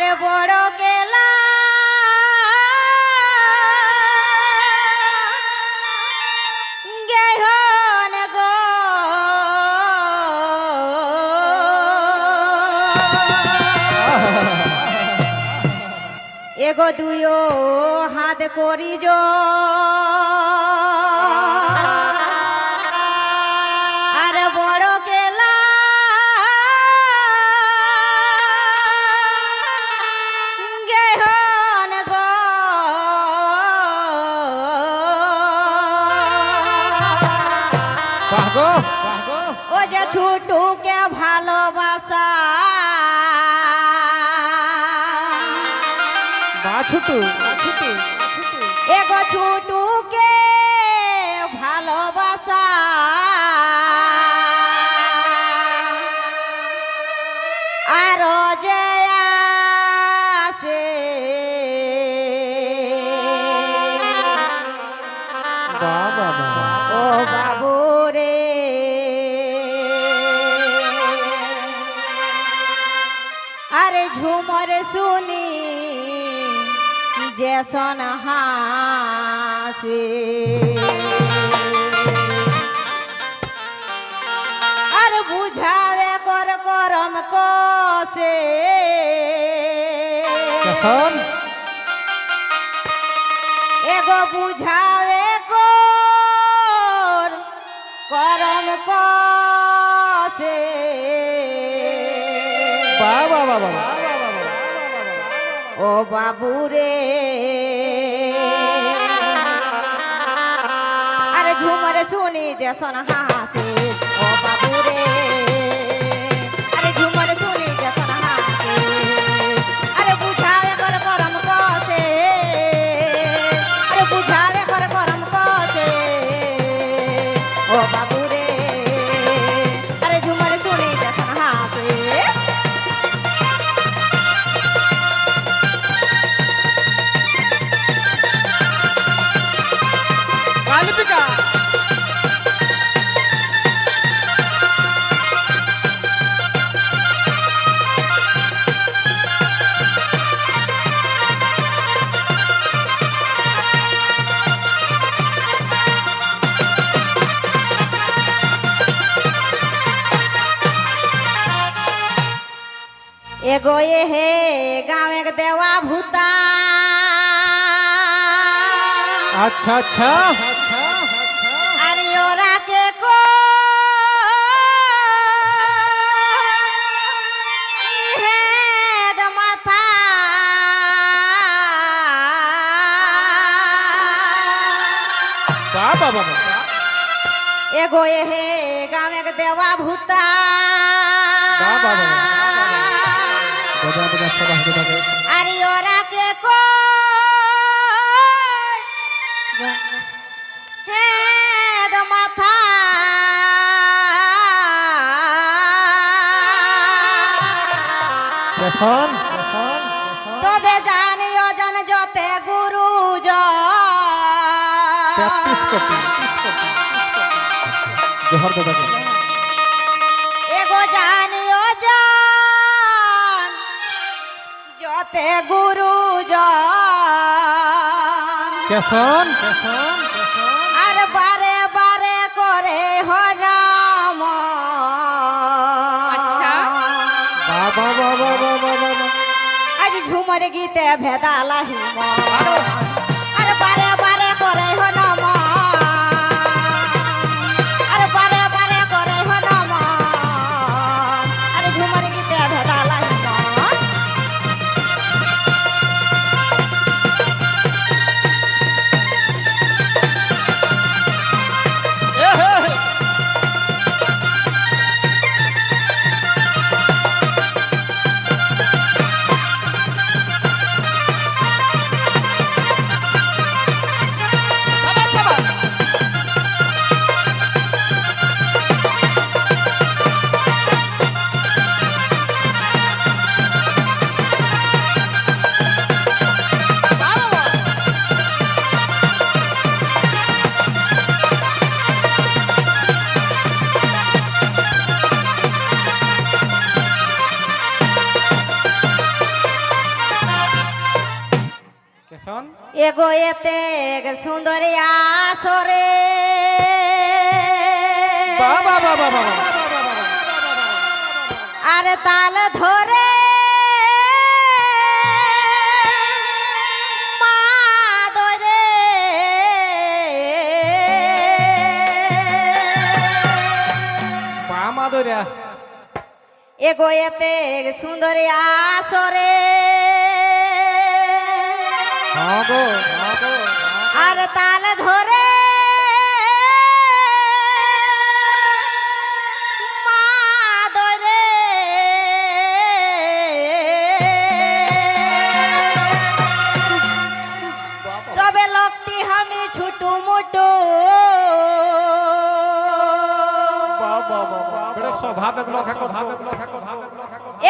আরে বড় কেলা গেহন গো। এগো দুয়ো হাত করি যো ও যে ছুটুকে ভালোবাসা। বা ছুটু। এগো ছুটুকে ভালোবাসা। যেসন হাসে আর বুঝাবে কর করম কষে এগো বুঝাবে কর করম কষে বাবা বাবা ও বাবুরে। আরে ঝুমরে শুনি যে সোনা হাসে ও বাবু दीपिका। एगो ये हे गाँव एक देवा भूता। अच्छा अच्छा। বাবা বাবা এগো এ হে গামে দেওয়া ভূতা। বাবা বাবা আরে ওরা কে কো মাথা। প্র্যাকটিস করতে। জোহর দাদা এগো জানি ও জান যতে গুরু জান। কেসন কেসন আর বারে বারে করে আচ্ছা। বাবা আজ ঝুমর গীতে ভেদালা এগো এতে সুন্দরী আসরে। আরে তাল ধরে এগো এতে সুন্দরী আসরে। আর তাল ধরে মা ধরে তবে লোকটি আমি ছোট মোটো।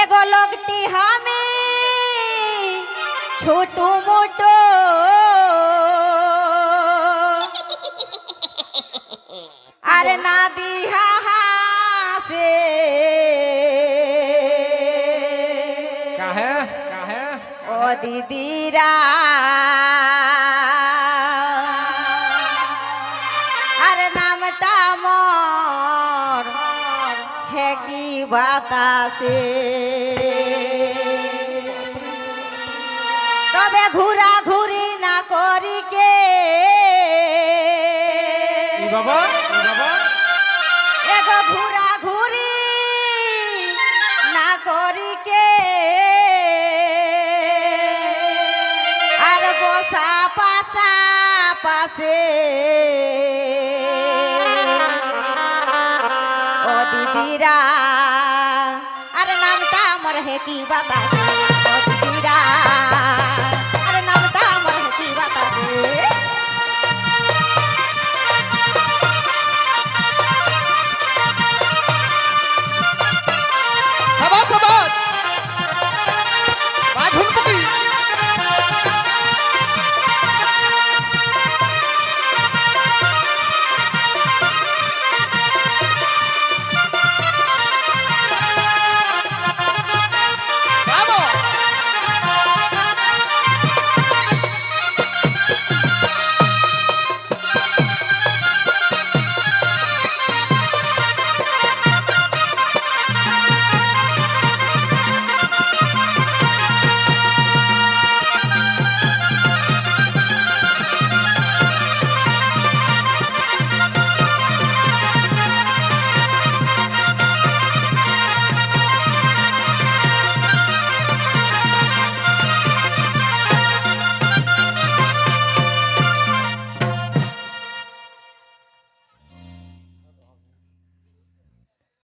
এগো লোকটি আমি ছোট মোটো। আরে না দিহা হাসে। ও দিদিরা। আরে নামটা মর। হে কি বাতাসে। তবে ঘুরা ঘুরি না করি কে? বাবা? এগো ঘুরা ঘুরি না করি কে? আর বসা পাশা পাশে। ও দিদিরা আর নামটা আমার হে কি বাতাসে